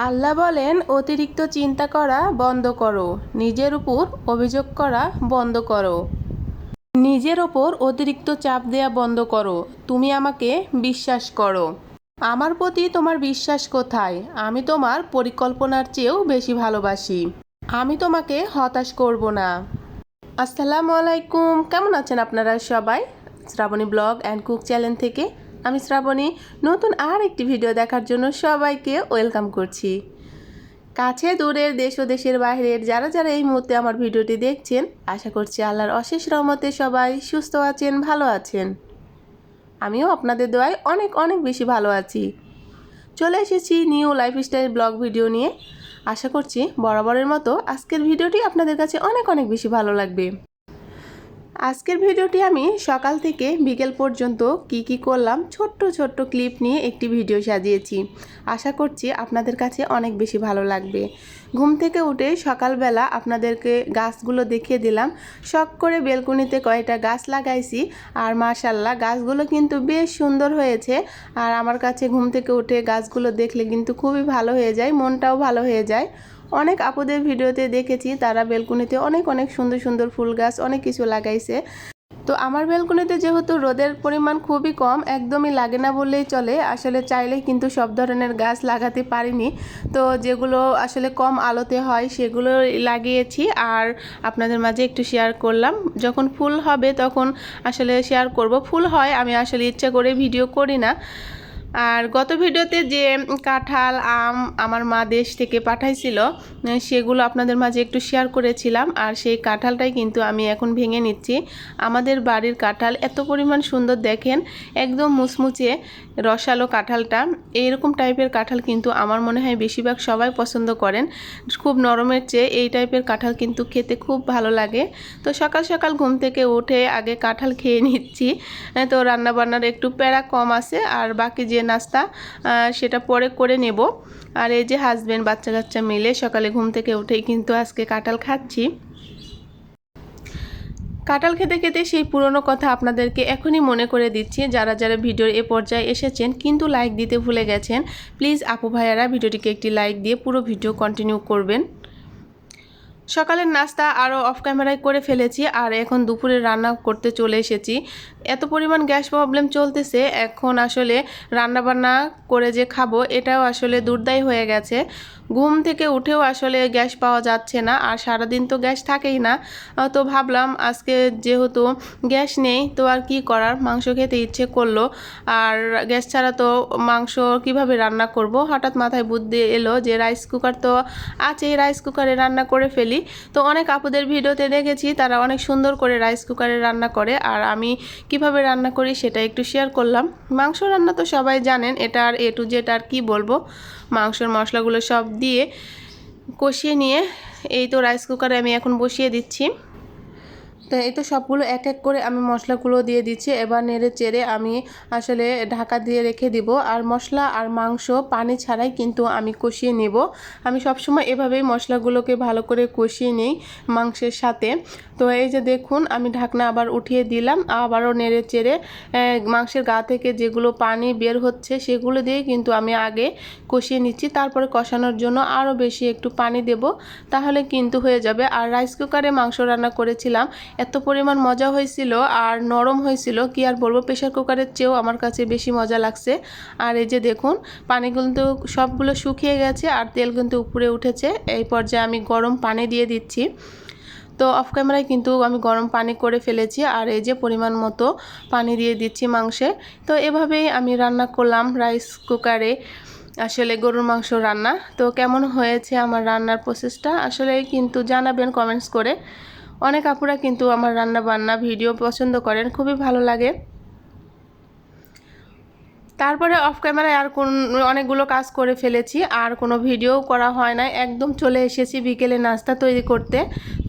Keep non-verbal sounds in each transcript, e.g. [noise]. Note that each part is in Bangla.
আল্লাহ বলেন, অতিরিক্ত চিন্তা করা বন্ধ করো। নিজের উপর অভিযোগ করা বন্ধ করো। নিজের ওপর অতিরিক্ত চাপ দেয়া বন্ধ করো। তুমি আমাকে বিশ্বাস করো। আমার প্রতি তোমার বিশ্বাস কোথায়? আমি তোমার পরিকল্পনার চেয়েও বেশি ভালোবাসি। আমি তোমাকে হতাশ করব না। আসসালামু আলাইকুম। কেমন আছেন আপনারা সবাই? Srabani blog and cook channel থেকে আমি শ্রাবণী, নতুন আর একটি ভিডিও দেখার জন্য সবাইকে ওয়েলকাম করছি। কাছে দূরের দেশ ও দেশের বাইরের যারা যারা এই মুহূর্তে আমার ভিডিওটি দেখছেন, আশা করছি আল্লাহর অশেষ রহমতে সবাই সুস্থ আছেন, ভালো আছেন। আমিও আপনাদের দোয়ায় অনেক অনেক বেশি ভালো আছি। চলে এসেছি নিউ লাইফস্টাইল ব্লগ ভিডিও নিয়ে। আশা করছি বরাবরের মতো আজকের ভিডিওটি আপনাদের কাছে অনেক অনেক বেশি ভালো লাগবে। আজকের ভিডিওটি আমি সকাল থেকে বিকেল পর্যন্ত কি কি করলাম ছোট্ট ছোট্ট ক্লিপ নিয়ে একটি ভিডিও সাজিয়েছি। আশা করছি আপনাদের কাছে অনেক বেশি ভালো লাগবে। ঘুম থেকে উঠে সকালবেলা আপনাদেরকে গাছগুলো দেখিয়ে দিলাম। শখ করে বেলকুনিতে কয়েকটা গাছ লাগাইছি আর মাশাল্লাহ গাছগুলো কিন্তু বেশ সুন্দর হয়েছে। আর আমার কাছে ঘুম থেকে উঠে গাছগুলো দেখলে কিন্তু খুবই ভালো হয়ে যায়, মনটাও ভালো হয়ে যায়। অনেক আপুদের ভিডিওতে দেখেছি, তারা বেলকুনিতে অনেক অনেক সুন্দর সুন্দর ফুল গাছ, অনেক কিছু লাগাইছে। তো আমার বেলকুনিতে যেহেতু রোদের পরিমাণ খুবই কম, একদমই লাগে না বললেই চলে। আসলে চাইলেই কিন্তু সব ধরনের গাছ লাগাতে পারিনি। তো যেগুলো আসলে কম আলোতে হয়, সেগুলো লাগিয়েছি। আর আপনাদের মাঝে একটু শেয়ার করলাম। যখন ফুল হবে তখন আসলে শেয়ার করব। ফুল হয়, আমি আসলে ইচ্ছা করে ভিডিও করি না। আর গত ভিডিওতে যে কাঁঠাল, আম আমার মা দেশ থেকে পাঠাইছিল সেগুলো আপনাদের মাঝে একটু শেয়ার করেছিলাম। আর সেই কাঁঠালটাই কিন্তু আমি এখন ভেঙে নিচ্ছি। আমাদের বাড়ির কাঁঠাল এত পরিমাণ সুন্দর দেখেন, একদম মুচমুচে রসালো কাঁঠালটা। এইরকম টাইপের কাঁঠাল কিন্তু আমার মনে হয় বেশিরভাগ সবাই পছন্দ করেন। খুব নরমের চেয়ে এই টাইপের কাঁঠাল কিন্তু খেতে খুব ভালো লাগে। তো সকাল সকাল ঘুম থেকে উঠে আগে কাঁঠাল খেয়ে নিচ্ছি। তো রান্নাবান্নার একটু প্যারা কম আছে, আর বাকি যে নাস্তা সেটা পরে করে নেব। আর এই যে হাজব্যান্ড বাচ্চা কাচ্চা মিলে সকালে ঘুম থেকে উঠেই কিন্তু আজকে কাঁঠাল খাচ্ছি। কাঁঠাল খেতে খেতে সেই পুরনো কথা আপনাদেরকে এখনই মনে করে দিচ্ছি। যারা যারা ভিডিওর এ পর্যায়ে এসেছেন, কিন্তু লাইক দিতে ভুলে গেছেন প্লিজ আপু ভাইয়ারা ভিডিওটিকে একটি লাইক দিয়ে পুরো ভিডিও কন্টিনিউ করবেন। সকালের নাস্তা আরও অফ ক্যামেরায় করে ফেলেছি আর এখন দুপুরে রান্না করতে চলে এসেছি। এত পরিমাণ গ্যাস প্রবলেম চলতেছে, এখন আসলে রান্নাবান্না করে যে খাব এটাও আসলে দুর্দায় হয়ে গেছে। ঘুম থেকে উঠেও আসলে গ্যাস পাওয়া যাচ্ছে না, আর সারাদিন তো গ্যাস থাকেই না। তো ভাবলাম আজকে যেহেতু গ্যাস নেই, তো আর কি করার? মাংস খেতে ইচ্ছে করল, আর গ্যাস ছাড়া তো মাংস কীভাবে রান্না করব? হঠাৎ মাথায় বুদ্ধি এলো যে রাইস কুকার তো আছে রাইস কুকারে রান্না করে ফেলি। তো অনেক আপুদের ভিডিওতে দেখেছি, তারা অনেক সুন্দর করে রাইস কুকারে রান্না করে, আর আমি কীভাবে রান্না করি সেটা একটু শেয়ার করলাম। মাংস রান্না তো সবাই জানেন, এটা আর এ টু জেড আর কি বলব? মাংসের মশলাগুলো সব দিয়ে কষিয়ে নিয়ে এই তো রাইস কুকারে আমি এখন বসিয়ে দিচ্ছি। তো এই তো সবগুলো এক এক করে আমি মশলাগুলো দিয়ে দিচ্ছি। এবার নেড়ে চেড়ে আমি আসলে ঢাকা দিয়ে রেখে দিব। আর মশলা আর মাংস, পানি ছাড়াই কিন্তু আমি কষিয়ে নেব। আমি সবসময় এভাবেই মশলাগুলোকে ভালো করে কষিয়ে নিই মাংসের সাথে। তো এই যে দেখুন, আমি ঢাকনা আবার উঠিয়ে দিলাম। আবারও নেড়ে চেড়ে মাংসের গা থেকে যেগুলো পানি বের হচ্ছে সেগুলো দিয়ে কিন্তু আমি আগে কষিয়ে নিচ্ছি। তারপরে কষানোর জন্য আরও বেশি একটু পানি দেব। তাহলে কিন্তু হয়ে যাবে। আর রাইস কুকারে মাংস রান্না করেছিলাম এত পরিমাণ মজা হয়েছিল আর নরম হয়েছিল। কি আর বলব প্রেশার কুকারের চেয়েও আমার কাছে বেশি মজা লাগছে। আর এই যে দেখুন, পানি কিন্তু সবগুলো শুকিয়ে গেছে আর তেল কিন্তু উপরে উঠেছে। এই পর্যায়ে আমি গরম পানি দিয়ে দিচ্ছি। তো অফ ক্যামেরায় কিন্তু আমি গরম পানি করে ফেলেছি আর এই যে পরিমাণ মতো পানি দিয়ে দিচ্ছি মাংসে। তো এভাবেই আমি রান্না করলাম রাইস কুকারে আসলে গরুর মাংস রান্না। তো কেমন হয়েছে আমার রান্নার প্রসেসটা আসলে কিন্তু জানাবেন কমেন্টস করে। অনেক আপুরা কিন্তু আমার রান্না বান্না ভিডিও পছন্দ করেন খুবই ভালো লাগে। তারপরে অফ ক্যামেরায় আর কোন, অনেকগুলো কাজ করে ফেলেছি, আর কোনো ভিডিও করা হয় না একদম চলে এসেছি বিকেলে নাস্তা তৈরি করতে।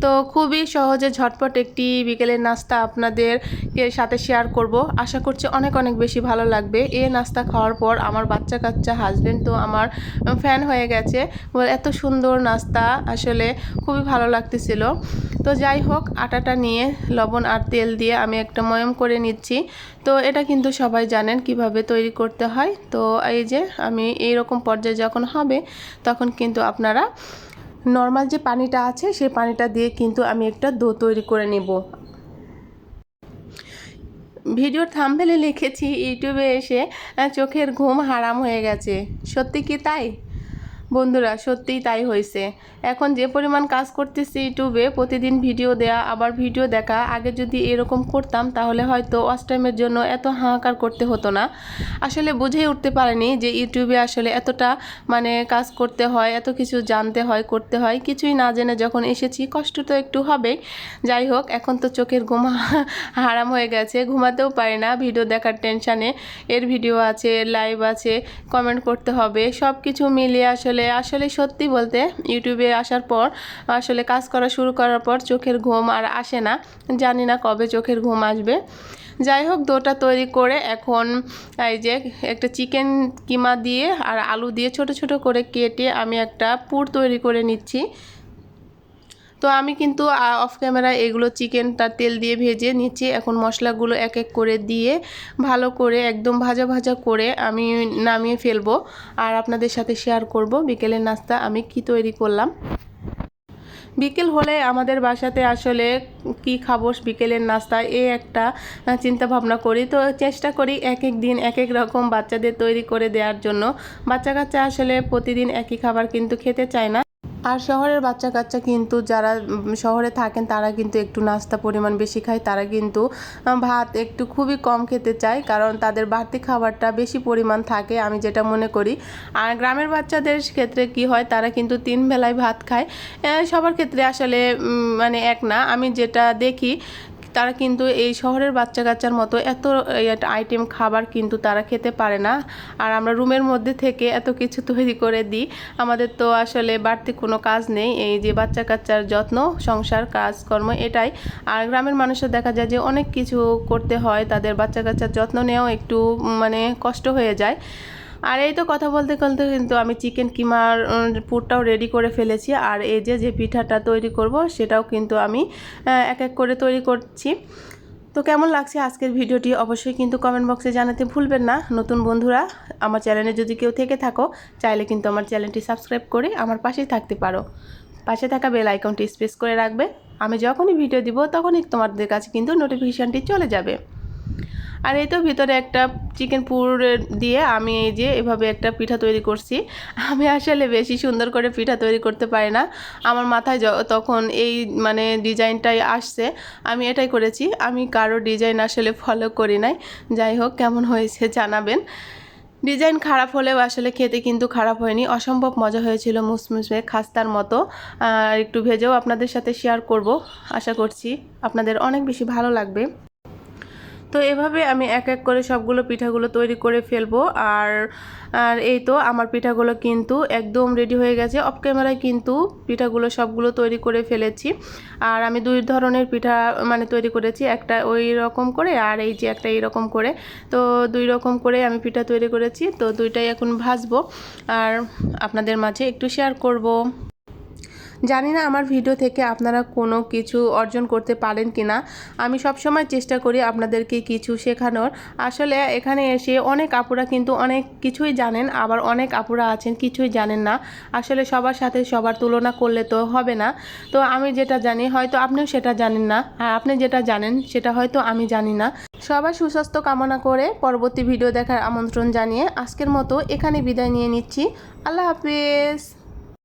তো খুবই সহজে ঝটপট একটি বিকেলের নাস্তা আপনাদেরকে সাথে শেয়ার করব। আশা করছি অনেক অনেক বেশি ভালো লাগবে। এই নাস্তা খাওয়ার পর আমার বাচ্চা কাচ্চা হাজব্যান্ড তো আমার ফ্যান হয়ে গেছে। এত সুন্দর নাস্তা, আসলে খুবই ভালো লাগতেছিল। তো যাই হোক, আটাটা নিয়ে, লবণ আর তেল দিয়ে আমি একটা ময়ম করে নিচ্ছি। তো এটা কিন্তু সবাই জানেন কীভাবে তৈরি করতে হয়। তো এই যে আমি এই রকম পর্যায়ে যখন হবে, তখন কিন্তু আপনারা নর্মাল যে পানিটা আছে, সেই পানিটা দিয়ে কিন্তু আমি একটা দো তৈরি করে নেব। ভিডিওর থাম্বেলে লিখেছি, ইউটিউবে এসে চোখের ঘুম হারাম হয়ে গেছে। সত্যি কি তাই? বন্ধুরা, সত্যিই তাই হয়েছে। এখন যে পরিমাণ কাজ করতেছি ইউটিউবে, প্রতিদিন ভিডিও দেয়া, আবার ভিডিও দেখা, আগে যদি এরকম করতাম, তাহলে হয়তো ওয়াচ টাইমের জন্য এত হাহাকার করতে হতো না। আসলে বুঝেই উঠতে পারেনি যে ইউটিউবে আসলে এতটা মানে কাজ করতে হয়, এত কিছু জানতে হয়, করতে হয়, কিছুই না জেনে যখন এসেছি, কষ্ট তো একটু হবেই। যাই হোক, এখন তো চোখের ঘুমা [laughs] হারাম হয়ে গেছে, ঘুমাতেও পারি না, ভিডিও দেখার টেনশানে। এর ভিডিও আছে, লাইভ আছে, কমেন্ট করতে হবে সব কিছু মিলিয়ে আসলে আসলে আসলে সত্যি বলতে ইউটিউবে আসার পর, আসলে কাজ করা শুরু করার পর চোখের ঘুম আর আসে না। জানি না কবে চোখের ঘুম আসবে। যাই হোক, দোটা তৈরি করে এখন এই যে একটা চিকেন কিমা দিয়ে আর আলু দিয়ে ছোট ছোট করে কেটে আমি একটা পুর তৈরি করে নিচ্ছি। তো আমি কিন্তু অফ ক্যামেরা এগুলো চিকেনটা তেল দিয়ে ভেজে নিচ্ছি। এখন মশলাগুলো এক এক করে দিয়ে ভালো করে একদম ভাজা ভাজা করে আমি নামিয়ে ফেলব। আর আপনাদের সাথে শেয়ার করব বিকেলের নাস্তা আমি কি তৈরি করলাম। বিকেল হলে আমাদের বাসাতে আসলে কি খাব বিকেলের নাস্তা এই একটা চিন্তা ভাবনা করি। তো চেষ্টা করি এক এক দিন এক এক রকম বাচ্চাদের তৈরি করে দেওয়ার জন্য। বাচ্চা কাচ্চা আসলে প্রতিদিন একই খাবার কিন্তু খেতে চায় না। আর শহরের বাচ্চা কাচ্চা কিন্তু যারা শহরে থাকেন তারা কিন্তু একটু নাস্তা পরিমাণ বেশি খায়। তারা কিন্তু ভাত একটু খুবই কম খেতে চায় কারণ তাদের বাড়তি খাবারটা বেশি পরিমাণ থাকে আমি যেটা মনে করি। আর গ্রামের বাচ্চাদের ক্ষেত্রে কি হয়, তারা কিন্তু তিন বেলায় ভাত খায়। সবার ক্ষেত্রে আসলে মানে এক না। আমি যেটা দেখি তারা কিন্তু এই শহরের বাচ্চা কাচ্চার মতো এত আইটেম খাবার কিন্তু তারা খেতে পারে না। আর আমরা রুমের মধ্যে থেকে এত কিছু তৈরি করে দিই। আমাদের তো আসলে বাড়তি কোনো কাজ নেই। এই যে বাচ্চা কাচ্চার যত্ন, সংসার, কাজকর্ম এটাই। আর গ্রামের মানুষের দেখা যায় যে অনেক কিছু করতে হয়। তাদের বাচ্চা কাচ্চার যত্ন নেওয়াও একটু মানে কষ্ট হয়ে যায়। আর এই তো কথা বলতে বলতে কিন্তু আমি চিকেন কিমার পুরটাও রেডি করে ফেলেছি। আর এই যে যে পিঠাটা তৈরি করব, সেটাও কিন্তু আমি এক এক করে তৈরি করছি। তো কেমন লাগছে আজকের ভিডিওটি? অবশ্যই কিন্তু কমেন্ট বক্সে জানাতে ভুলবেন না। নতুন বন্ধুরা, আমার চ্যানেলে যদি কেউ থেকে থাকো, চাইলে কিন্তু আমার চ্যানেলটি সাবস্ক্রাইব করে আমার পাশেই থাকতে পারো। পাশে থাকা বেল আইকনটি স্পেস করে রাখবে। আমি যখনই ভিডিও দিব, তখনই তোমাদের কাছে কিন্তু নোটিফিকেশানটি চলে যাবে। আর এই তো ভিতরে একটা চিকেন পুর দিয়ে আমি এই যে এভাবে একটা পিঠা তৈরি করছি। আমি আসলে বেশি সুন্দর করে পিঠা তৈরি করতে পারি না। আমার মাথায় তখন এই মানে ডিজাইনটাই আসছে। আমি এটাই করেছি। আমি কারও ডিজাইন আসলে ফলো করি নাই। যাই হোক, কেমন হয়েছে জানাবেন। ডিজাইন খারাপ হলেও আসলে খেতে কিন্তু খারাপ হয়নি। অসম্ভব মজা হয়েছিল মুসমুসমে খাস্তার মতো। আর একটু ভেজেও আপনাদের সাথে শেয়ার করব। আশা করছি আপনাদের অনেক বেশি ভালো লাগবে। তো এভাবে আমি এক এক করে সবগুলো পিঠাগুলো তৈরি করে ফেলব। আর আর এই তো আমার পিঠাগুলো কিন্তু একদম রেডি হয়ে গেছে। অফ ক্যামেরায় কিন্তু পিঠাগুলো সবগুলো তৈরি করে ফেলেছি। আর আমি দুই ধরনের পিঠা মানে তৈরি করেছি, একটা ওই রকম করে আর এই যে একটা এইরকম করে। তো দুই রকম করে আমি পিঠা তৈরি করেছি। তো দুইটাই এখন ভাজবো। আর আপনাদের মাঝে একটু শেয়ার করব। জানি না আমার ভিডিও থেকে আপনারা কোনো কিছু অর্জন করতে পারেন কি না। আমি সবসময় চেষ্টা করি আপনাদেরকে কিছু শেখানোর। আসলে এখানে এসে অনেক আপুরা কিন্তু অনেক কিছুই জানেন, আবার অনেক আপুরা আছেন কিছুই জানেন না। আসলে সবার সাথে সবার তুলনা করলে তো হবে না। তো আমি যেটা জানি, হয়তো আপনিও সেটা জানেন না। আর আপনি যেটা জানেন, সেটা হয়তো আমি জানি না। সবার সুস্বাস্থ্য কামনা করে পরবর্তী ভিডিও দেখার আমন্ত্রণ জানিয়ে আজকের মতো এখানে বিদায় নিয়ে নিচ্ছি। আল্লাহ হাফিজ।